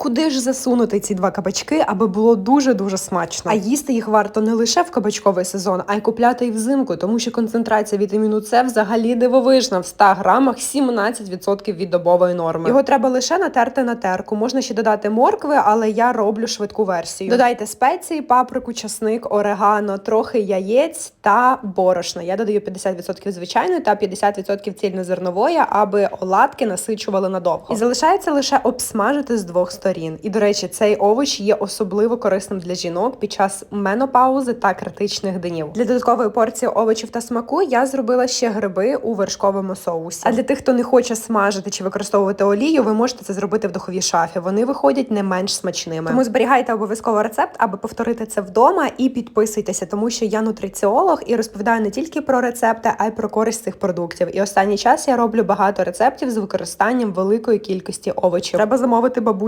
Куди ж засунути ці два кабачки, аби було дуже дуже смачно? А їсти їх варто не лише в кабачковий сезон, а й купляти і взимку, тому що концентрація вітаміну С взагалі дивовижна. В 100 грамах 17% від добової норми. Його треба лише натерти на терку. Можна ще додати моркви, але я роблю швидку версію. Додайте спеції, паприку, часник, орегано, трохи яєць та борошна. Я додаю 50% звичайної та 50% цільнозернової, аби оладки насичували надовго. І залишається лише обсмажити з двох сторін. І до речі, цей овоч є особливо корисним для жінок під час менопаузи та критичних днів. Для додаткової порції овочів та смаку я зробила ще гриби у вершковому соусі. А для тих, хто не хоче смажити чи використовувати олію, ви можете це зробити в духовій шафі. Вони виходять не менш смачними. Тому зберігайте обов'язково рецепт, аби повторити це вдома, і підписуйтеся, тому що я нутриціолог і розповідаю не тільки про рецепти, а й про користь цих продуктів. І останній час я роблю багато рецептів з використанням великої кількості овочів. Треба замовити бабусі